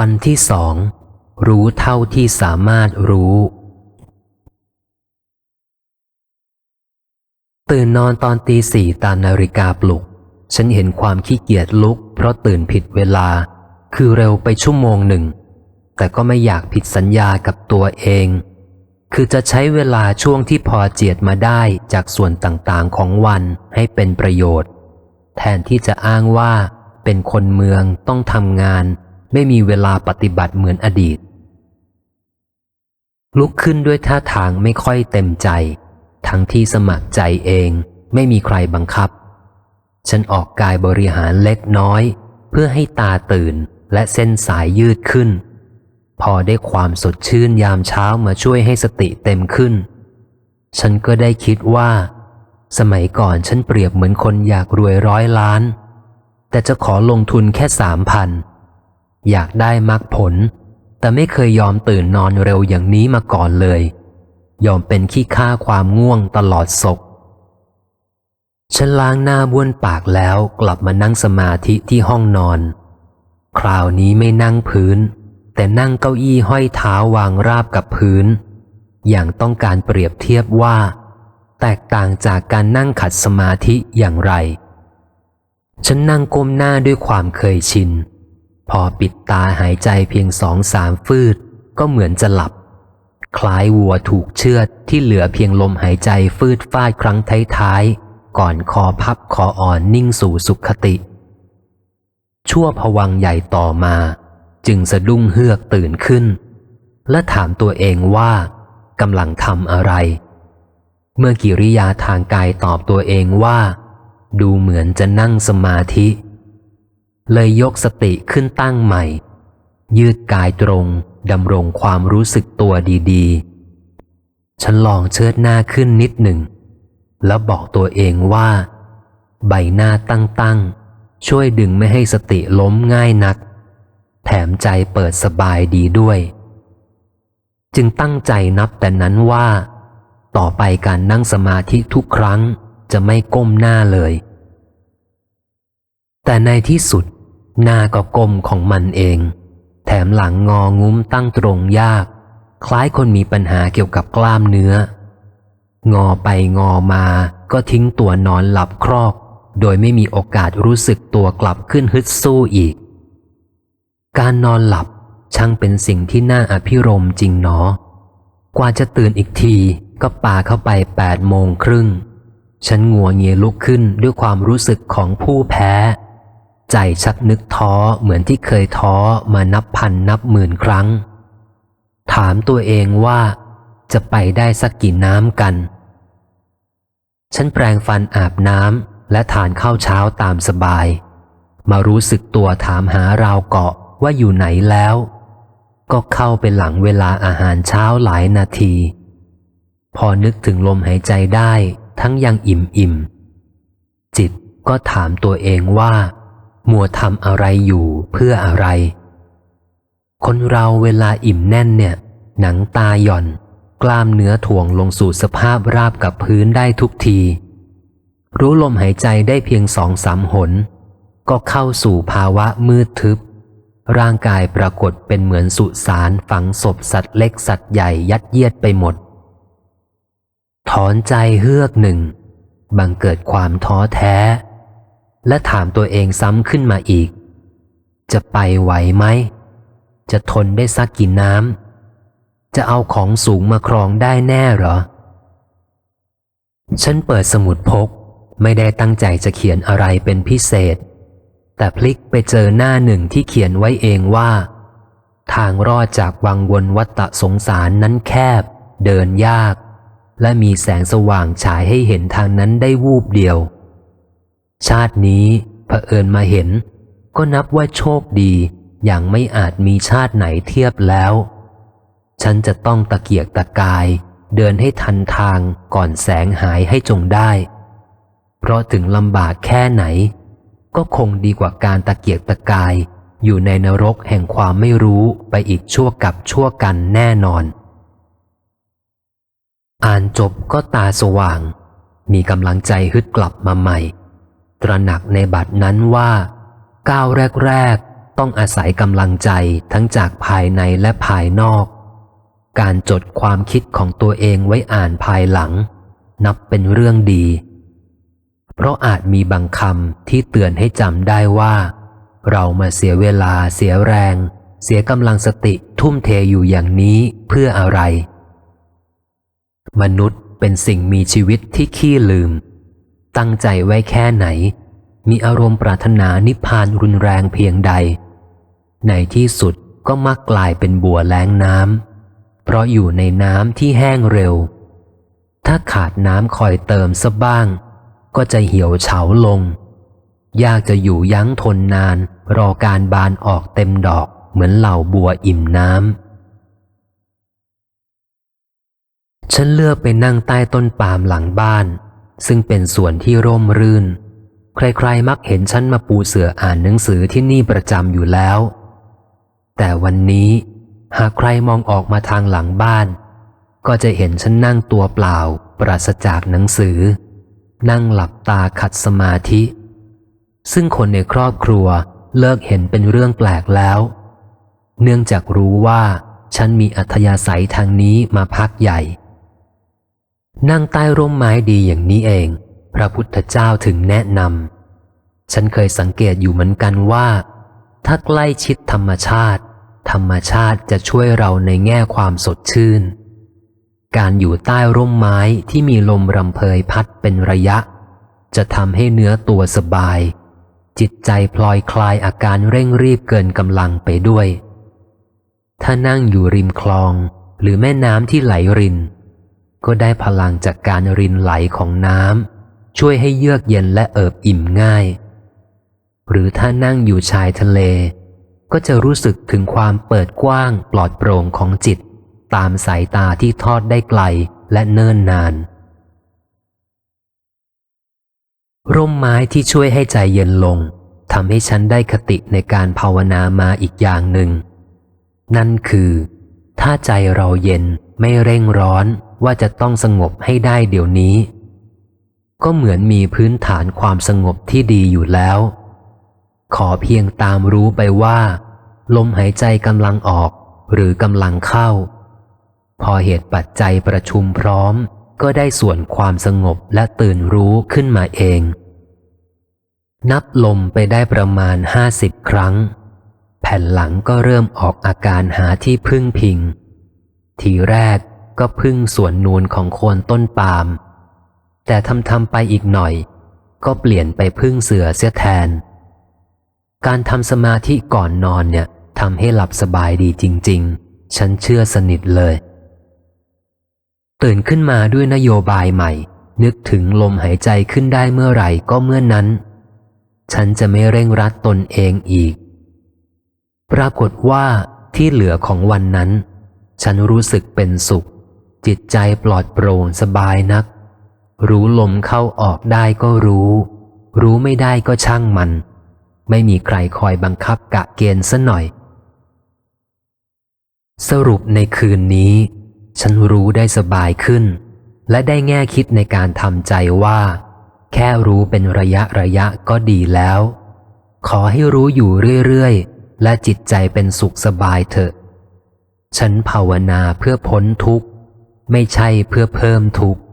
วันที่สองรู้เท่าที่สามารถรู้ ตื่นนอนตอนตีสี่ตามนาฬิกาปลุก ฉันเห็นความขี้เกียจลุก เพราะตื่นผิดเวลา คือเร็วไปชั่วโมงหนึ่ง แต่ก็ไม่อยากผิดสัญญากับตัวเอง คือจะใช้เวลาช่วงที่พอเจียดมาได้จากส่วนต่างๆของวันให้เป็นประโยชน์ แทนที่จะอ้างว่าเป็นคนเมืองต้องทำงาน ไม่มีเวลาปฏิบัติเหมือนอดีต ลุกขึ้นด้วยท่าทางไม่ค่อยเต็มใจ ทั้งที่สมัครใจเองไม่มีใครบังคับ ฉันออกกายบริหารเล็กน้อย เพื่อให้ตาตื่นและเส้นสายยืดขึ้น พอได้ความสดชื่นยามเช้ามาช่วยให้สติเต็มขึ้น ฉันก็ได้คิดว่า สมัยก่อนฉันเปรียบเหมือนคนอยากรวยร้อยล้าน แต่จะขอลงทุนแค่สามพัน อยากได้มรรคผล แต่ไม่เคยยอมตื่นนอนเร็วอย่างนี้มาก่อนเลย ยอมเป็นขี้ข้าความง่วงตลอดศกฉันล้างหน้าบ้วนปากแล้วกลับมานั่งสมาธิที่ห้องนอน คราวนี้ไม่นั่งพื้น แต่นั่งเก้าอี้ห้อยเท้าวางราบกับพื้น อย่างต้องการเปรียบเทียบว่า แตกต่างจากการนั่งขัดสมาธิอย่างไร ฉันนั่งก้มหน้าด้วยความเคยชิน พอปิดตาหายใจเพียงสองสามฟืด ก็เหมือนจะหลับ คล้ายวัวถูกเชือดที่เหลือเพียงลมหายใจฟืดฟาดครั้งท้ายๆ ก่อนคอพับคออ่อนนิ่งสู่สุขติ ชั่วผวังใหญ่ต่อมา จึงสะดุ้งเฮือกตื่นขึ้น และถามตัวเองว่ากำลังทำอะไร เมื่อกิริยาทางกายตอบตัวเองว่า ดูเหมือนจะนั่งสมาธิ เลยยกสติขึ้นตั้งใหม่ ยืดกายตรงดำรงความรู้สึกตัวดีๆ ฉันลองเชิดหน้าขึ้นนิดหนึ่ง แล้วบอกตัวเองว่า ใบหน้าตั้งๆ ช่วยดึงไม่ให้สติล้มง่ายนัก แถมใจเปิดสบายดีด้วย จึงตั้งใจนับแต่นั้นว่า ต่อไปการนั่งสมาธิทุกครั้งจะไม่ก้มหน้าเลย แต่ในที่สุด หน้าก็ก้มของมันเอง แถมหลังงองุ้มตั้งตรงยาก คล้ายคนมีปัญหาเกี่ยวกับกล้ามเนื้อ งอไปงอมาก็ทิ้งตัวนอนหลับครอกโดยไม่มีโอกาสรู้สึกตัวกลับขึ้นฮึดสู้อีก การนอนหลับช่างเป็นสิ่งที่น่าอภิรมจริงหนอ กว่าจะตื่นอีกทีก็ป่าเข้าไปแปดโมงครึ่ง ฉันงัวเงียลุกขึ้นด้วยความรู้สึกของผู้แพ้ ใจชักนึกท้อเหมือนที่เคยท้อมานับพันนับหมื่นครั้ง ถามตัวเองว่า จะไปได้สักกี่น้ำกัน ฉันแปรงฟันอาบน้ำและทานข้าวเช้าตามสบาย มารู้สึกตัวถามหาราวเกาะว่าอยู่ไหนแล้ว ก็เข้าไปหลังเวลาอาหารเช้าหลายนาที พอนึกถึงลมหายใจได้ทั้งยังอิ่มอิ่มจิตก็ถามตัวเองว่า มัวทำอะไรอยู่เพื่ออะไร คนเราเวลาอิ่มแน่นเนี่ย หนังตาหย่อน กล้ามเนื้อถ่วงลงสู่สภาพราบกับพื้นได้ทุกที รู้ลมหายใจได้เพียงสองสามหน ก็เข้าสู่ภาวะมืดทึบ ร่างกายปรากฏเป็นเหมือนสุสานฝังศพสัตว์เล็กสัตว์ใหญ่ยัดเยียดไปหมด ถอนใจเฮือกหนึ่ง บังเกิดความท้อแท้ และถามตัวเองซ้ำขึ้นมาอีก จะไปไหวไหม จะทนได้สักกี่น้ำ จะเอาของสูงมาครองได้แน่หรอ ฉันเปิดสมุดพก ไม่ได้ตั้งใจจะเขียนอะไรเป็นพิเศษ แต่พลิกไปเจอหน้าหนึ่งที่เขียนไว้เองว่า ทางรอดจากวังวนวัฏสงสารนั้นแคบ เดินยาก และมีแสงสว่างฉายให้เห็นทางนั้นได้วูบเดียว ชาตินี้เผอิญมาเห็น ก็นับว่าโชคดี อย่างไม่อาจมีชาติไหนเทียบแล้ว ฉันจะต้องตะเกียกตะกาย เดินให้ทันทางก่อนแสงหายให้จงได้ เพราะถึงลำบากแค่ไหน ก็คงดีกว่าการตะเกียกตะกาย อยู่ในนรกแห่งความไม่รู้ไปอีกชั่วกับชั่วกันแน่นอน อ่านจบก็ตาสว่าง มีกำลังใจฮึดกลับมาใหม่ ตระหนักในบัดนั้นว่า ก้าวแรก ๆ ต้องอาศัยกำลังใจทั้งจากภายในและภายนอก การจดความคิดของตัวเองไว้อ่านภายหลัง นับเป็นเรื่องดี เพราะอาจมีบางคำที่เตือนให้จำได้ว่า เรามาเสียเวลาเสียแรง เสียกำลังสติทุ่มเทอยู่อย่างนี้เพื่ออะไร มนุษย์เป็นสิ่งมีชีวิตที่ขี้ลืม ตั้งใจไว้แค่ไหน มีอารมณ์ปรารถนานิพพานรุนแรงเพียงใด ในที่สุดก็มักกลายเป็นบัวแล้งน้ำเพราะอยู่ในน้ำที่แห้งเร็ว ถ้าขาดน้ำคอยเติมซะบ้าง ก็จะเหี่ยวเฉาลง ยากจะอยู่ยั้งทนนาน รอการบานออกเต็มดอกเหมือนเหล่าบัวอิ่มน้ำฉันเลือกไปนั่งใต้ต้นปาล์มหลังบ้าน ซึ่งเป็นส่วนที่ร่มรื่น ใครๆมักเห็นฉันมาปูเสืออ่านหนังสือที่นี่ประจำอยู่แล้ว แต่วันนี้หากใครมองออกมาทางหลังบ้าน ก็จะเห็นฉันนั่งตัวเปล่า ปราศจากหนังสือ นั่งหลับตาขัดสมาธิ ซึ่งคนในครอบครัวเลิกเห็นเป็นเรื่องแปลกแล้ว เนื่องจากรู้ว่าฉันมีอัธยาศัยทางนี้มาพักใหญ่ นั่งใต้ร่มไม้ดีอย่างนี้เอง พระพุทธเจ้าถึงแนะนำฉันเคยสังเกตอยู่เหมือนกันว่า ถ้าใกล้ชิดธรรมชาติ ธรรมชาติจะช่วยเราในแง่ความสดชื่น การอยู่ใต้ร่มไม้ที่มีลมรำเพยพัดเป็นระยะ จะทำให้เนื้อตัวสบาย จิตใจพลอยคลายอาการเร่งรีบเกินกำลังไปด้วย ถ้านั่งอยู่ริมคลองหรือแม่น้ำที่ไหลริน ก็ได้พลังจากการรินไหลของน้ำช่วยให้เยือกเย็นและเอิบอิ่มง่าย หรือถ้านั่งอยู่ชายทะเล ก็จะรู้สึกถึงความเปิดกว้างปลอดโปร่งของจิต ตามสายตาที่ทอดได้ไกลและเนิ่นนาน ร่มไม้ที่ช่วยให้ใจเย็นลงทำให้ฉันได้คติในการภาวนามาอีกอย่างหนึ่ง นั่นคือ ถ้าใจเราเย็นไม่เร่งร้อน ว่าจะต้องสงบให้ได้เดี๋ยวนี้ ก็เหมือนมีพื้นฐานความสงบที่ดีอยู่แล้ว ขอเพียงตามรู้ไปว่า ลมหายใจกำลังออกหรือกำลังเข้า พอเหตุปัจจัยประชุมพร้อม ก็ได้ส่วนความสงบและตื่นรู้ขึ้นมาเอง นับลมไปได้ประมาณห้าสิบครั้ง แผ่นหลังก็เริ่มออกอาการหาที่พึ่งพิง ทีแรก ก็พึ่งส่วนนูนของโคนต้นปาล์มแต่ทำทำไปอีกหน่อย ก็เปลี่ยนไปพึ่งเสือเสียแทน การทำสมาธิก่อนนอนเนี่ยทำให้หลับสบายดีจริง ๆ ฉันเชื่อสนิทเลย ตื่นขึ้นมาด้วยนโยบายใหม่ นึกถึงลมหายใจขึ้นได้เมื่อไหร่ก็เมื่อนั้น ฉันจะไม่เร่งรัดตนเองอีก ปรากฏว่าที่เหลือของวันนั้น ฉันรู้สึกเป็นสุข จิตใจปลอดโปร่งสบายนัก รู้ลมเข้าออกได้ก็รู้ รู้ไม่ได้ก็ช่างมัน ไม่มีใครคอยบังคับกะเกณฑ์ซะหน่อย สรุปในคืนนี้ ฉันรู้ได้สบายขึ้น และได้แง่คิดในการทำใจว่า แค่รู้เป็นระยะระยะก็ดีแล้ว ขอให้รู้อยู่เรื่อยๆ และจิตใจเป็นสุขสบายเถอะ ฉันภาวนาเพื่อพ้นทุกข์ ไม่ใช่เพื่อเพิ่มทุกข์